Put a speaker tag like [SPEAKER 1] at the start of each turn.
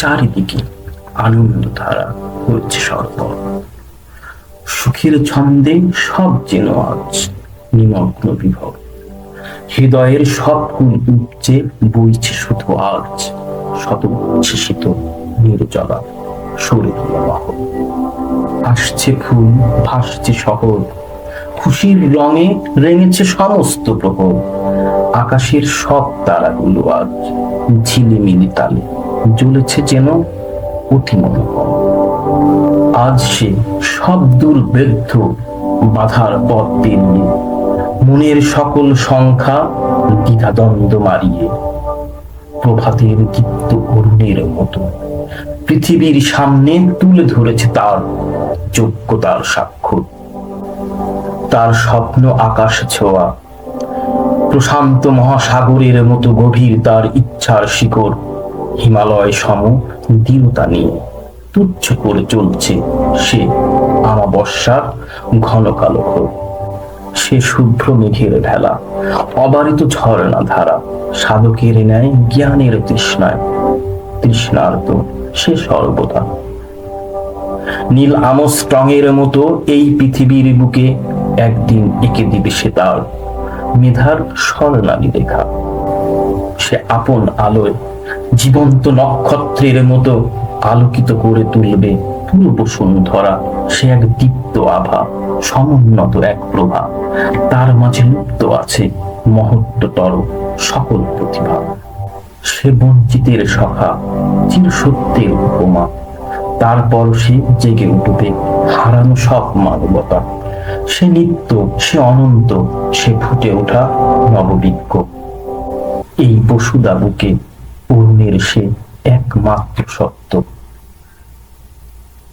[SPEAKER 1] চারিদিকে আনন্দ ধারা হয়েছে সর্বর। সুখের ছন্দে সব যেন আজ নিমগ্ন বিভব। হৃদয়ের সব কুল উপচে বইছে শুধু আজ শত উচ্ছ্বসিত নির্জলা সরে প্রবাহ আসছে ফুল ভাসছে শহর, খুশির রঙে রেঙেছে সমস্ত প্রহর আকাশের সব তারাগুলো আজ ঝিলিমিলি তালে জ্বলেছে যেন অতি মনোহর আজ সে সব দুর্বেদ্য বাধার পথ পেরিয়ে মনের সকল সংখ্যা দ্বিধাদ্বন্দ্ব মারিয়ে প্রভাতের দীপ্ত অরুণের মতো পৃথিবীর সামনে তুলে ধরেছে তার যোগ্যতার স্বাক্ষর। তার স্বপ্ন আকাশ ছোঁয়া, প্রশান্ত মহাসাগরের মতো গভীর তার ইচ্ছার শিকড় হিমালয় সম দৃঢ়তা নিয়ে তুচ্ছ করে চলছে। সে আমাবস্যার ঘন কালো। সে শুভ্র মেঘের ভেলা, অবারিত ঝর্ণা ধারা, সাধকের ন্যায় জ্ঞানের তৃষ্ণায়। তৃষ্ণার্ত সে সর্বদা। নীল আমস্ট্রঙের মতো এই পৃথিবীর বুকে একদিন এঁকে দিবে সে তার, মেধার স্বর্ণালী রেখা সে আপন আলোয় জীবন্ত নক্ষত্রের মতো আলোকিত করে তুলবে পুরো বসুন্ধরা সে এক দীপ্ত আভা, সমুন্নত এক প্রভা। তার মাঝে লুপ্ত আছে মহত্বতর সকল প্রতিভা। সে বঞ্চিতের সখা, চির সত্যের উপমা। তারপর সে জেগে উঠবে হারানো সব মানবতা। সে নিত্য, সে অনন্ত, সে ফুটে ওঠা নববিজ্ঞ এই বসুদা বুকে অন্যের সে একমাত্র সত্য।